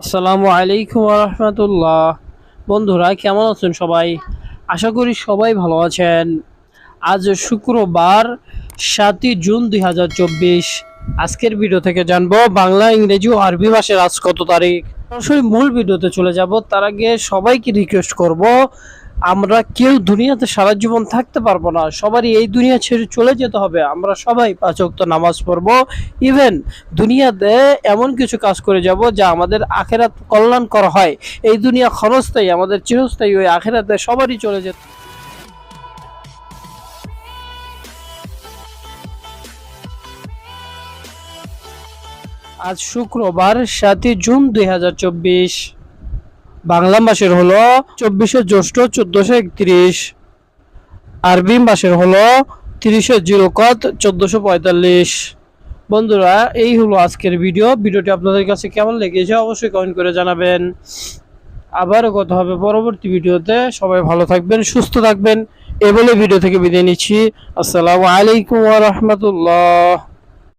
আসসালামু আলাইকুম রহমতুল্লাহ। বন্ধুরা, কেমন আছেন সবাই? আশা করি সবাই ভালো আছেন। আজ শুক্রবার সাতই জুন দুই হাজার চব্বিশ। আজকের ভিডিও থেকে জানব বাংলা, ইংরেজি ও আরবি ভাষার আজ কত তারিখ। সরাসরি মূল ভিডিওতে চলে যাব। তার আগে সবাইকে রিকোয়েস্ট করব আমরা কেউ দুনিয়াতে সারা জীবন থাকতে পারব না। সবারই এই দুনিয়া ছেড়ে চলে যেতে হবে। আমরা সবাই পাঁচ ওয়াক্ত নামাজ পড়ব। ইভেন দুনিয়াতে এমন কিছু কাজ করে যাব যা আমাদের আখেরাত কল্যাণ করা হয়। এই দুনিয়া ক্ষণস্থায়ী, আমাদের চিরস্থায়ী ওই আখেরাতে সবারই চলে যেত আজ শুক্রবার, সাতই জুন, দুই হাজার চব্বিশ। বাংলা মাসের হলো চব্বিশে জ্যৈষ্ঠ চোদ্দশো একত্রিশ। আরবি মাসের হলো তিরিশে জিরোকত চোদ্দশো পঁয়তাল্লিশ। বন্ধুরা, এই হলো আজকের ভিডিও। ভিডিওটি আপনাদের কাছে কেমন লেগেছে অবশ্যই কমেন্ট করে জানাবেন। আবারও কথা হবে পরবর্তী ভিডিওতে। সবাই ভালো থাকবেন, সুস্থ থাকবেন। এ বলে ভিডিও থেকে বিদায় নিচ্ছি। আসসালামু আলাইকুম রাহমাতুল্লাহ।